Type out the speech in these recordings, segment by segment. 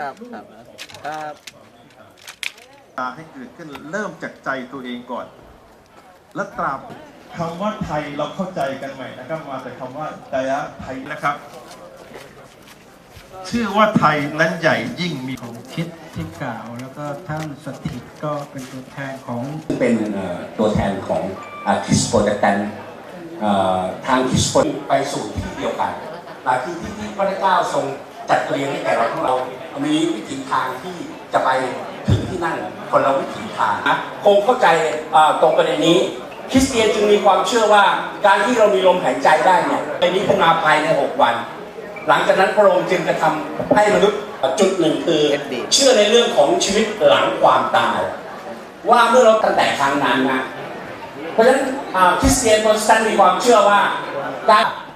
ครับครับครับตาให้เกิดขึ้นเริ่มจากใจตัวเองก่อน และตราบคำว่าไทยเราเข้าใจกันใหม่นะครับ มาแต่คำว่าดายะไทยนะครับ ชื่อว่าไทยนั้นใหญ่ยิ่งมีผมคิดที่กล่าว แล้วก็ท่านสถิตก็เป็นตัวแทนของเป็นเอ่อตัวแทนของคริสโปรเตสแตนต์เอ่อทางคริสโปไปสู่ที่เดียวกันนะที่ที่ที่พระเจ้าทรง จัดเรียงให้แก่เราทั้งเรา มีวิถีทางที่จะไปถึงที่นั่นคนละวิถีทางนะคงเข้าใจตรงประเด็นนี้ คริสเตียนจึงมีความเชื่อว่าการที่เรามีลมหายใจได้เนี่ยในนี้คงมาภายใน 6 วัน หลังจากนั้นพระองค์จึงกระทำให้มนุษย์จุดหนึ่งคือ เชื่อในเรื่องของชีวิตหลังความตาย ว่าเมื่อเราตั้งแต่ครั้งนั้นนะเพราะฉะนั้นคริสเตียนโปรเตสแตนต์มีความเชื่อว่าการ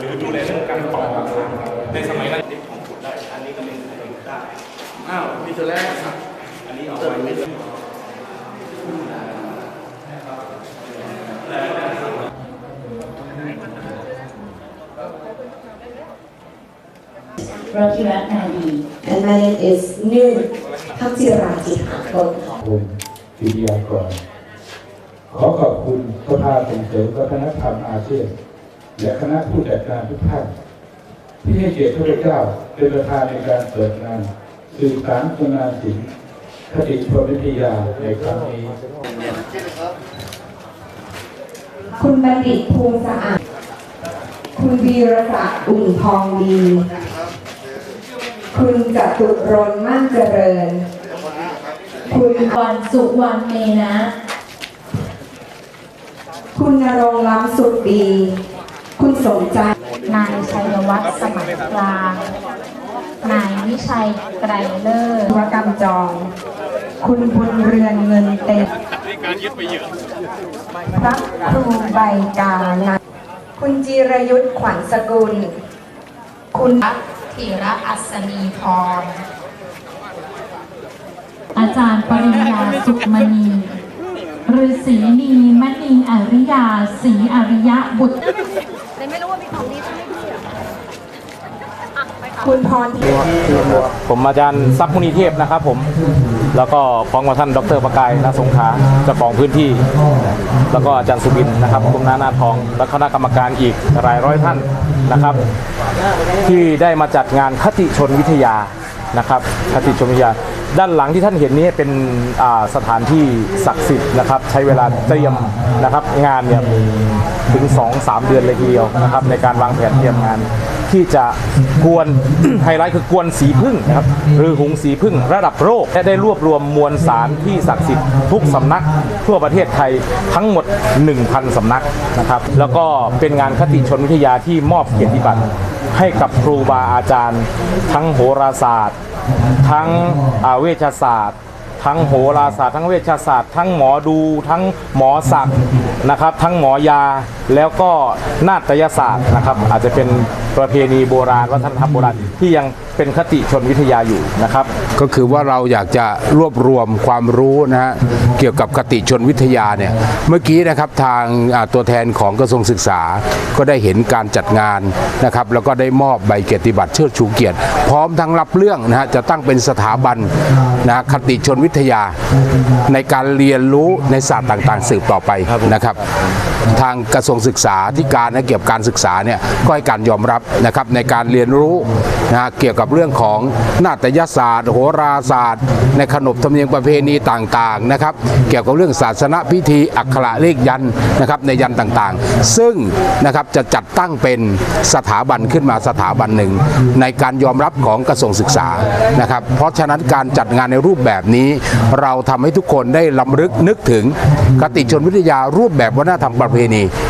หรือดูแลเรื่องการต่อราคาในสมัยนั้นของขุดได้ อันนี้ก็เป็นอะไรได้ อ้าวมีตัวแรกครับ อันนี้ออกไปไม่ได้ Rohira Nadi. And my name is Nur Haktirati Hakon. คุณวิทยากร ขอขอบคุณสภาส่งเสริมวัฒนธรรมอาเซียน และคณะผู้จัดการทุกท่านที่ให้เกียรติพระเจ้าเป็นประธานในการเปิดงานสื่อสารคุณานศิลป์คติชนวิทยาในครั้งนี้ คุณบัณฑิตภูมิสะอาด คุณวีรศักดิ์อุ่นทองดี คุณจตุรนมั่นเจริญ คุณวันสุวรรณเมนะ คุณนรงล้ำสุขดี คุณสมใจ นายชัยวัฒน์สมัยกลาง นายวิชัยไกรเลิศวกรรมจอง คุณบุญเรือนเงินเต็มพระครูใบกานันท์คุณจีรยุทธ์ขวัญสกุล คุณธีระอัศนีพร อาจารย์ปริญญาสุขมณีฤาษีนีมณีอริยาศรีอริยะบุตร คุณพรทิพย์ผมอาจารย์ทรัพย์มุนีเทพนะครับผม แล้วก็พร้อมกับท่านดรประกายนาสงขลาเจ้าของพื้นที่ แล้วก็อาจารย์สุบินนะครับกรมนาหน้าทอง และคณะกรรมการอีกหลายร้อยท่านนะครับ ที่ได้มาจัดงานคติชนวิทยานะครับคติชนวิทยา ด้านหลังที่ท่านเห็นนี้เป็นสถานที่ศักดิ์สิทธิ์นะครับ ใช้เวลาเตรียมนะครับ งานเนี่ยถึง 2-3 เดือนเลยทีเดียวนะครับ ในการวางแผนเตรียมงาน ที่จะกวนไฮไลท์คือกวนสีพึ่งนะครับหรือหุงสีพึ่งระดับโลกและได้รวบรวมมวลสารที่ศักดิ์สิทธิ์ทุกสำนัก ทั่วประเทศไทยทั้งหมด 1,000สำนักนะครับ แล้วก็เป็นงานคติชนวิทยาที่มอบเกียรติบัตรให้กับครูบาอาจารย์ ทั้งโหราศาสตร์ ทั้งเวชศาสตร์ ทั้งโหราศาสตร์ ทั้งเวชศาสตร์ ทั้งหมอดู ทั้งหมอศักด์นะครับ ทั้งหมอยา แล้วก็นาฏยศาสตร์นะครับ อาจจะเป็น ประเพณีโบราณวัฒนธรรมโบราณที่ยังเป็นคติชนวิทยาอยู่นะครับ ก็คือว่าเราอยากจะรวบรวมความรู้นะฮะเกี่ยวกับคติชนวิทยาเนี่ยเมื่อกี้นะครับทางตัวแทนของกระทรวงศึกษาก็ได้เห็นการจัดงานนะครับแล้วก็ได้มอบใบเกียรติบัตรเชิดชูเกียรติ พร้อมทั้งรับเรื่องนะฮะจะตั้งเป็นสถาบันนะคติชนวิทยา ในการเรียนรู้ในศาสตร์ต่างๆ สืบต่อไปนะครับ ทางกระทรวงศึกษาที่การนะเกี่ยวกับการศึกษาเนี่ยก็ให้การยอมรับนะครับในการเรียนรู้นะฮะเกี่ยวกับเรื่องของนาฏยศาสตร์ โหราศาสตร์ ในขนบธรรมเนียมประเพณีต่างๆนะครับเกี่ยวกับเรื่องศาสนพิธีอักขระเลขยันนะครับในยันต่างๆ ซึ่งนะครับจะจัดตั้งเป็นสถาบันขึ้นมาสถาบันหนึ่ง ในการยอมรับของกระทรวงศึกษานะครับเพราะฉะนั้นการจัดงานในรูปแบบนี้ เราทำให้ทุกคนได้ลำลึกนึกถึงคติชนวิทยารูปแบบวัฒนธรรมประเพเพณี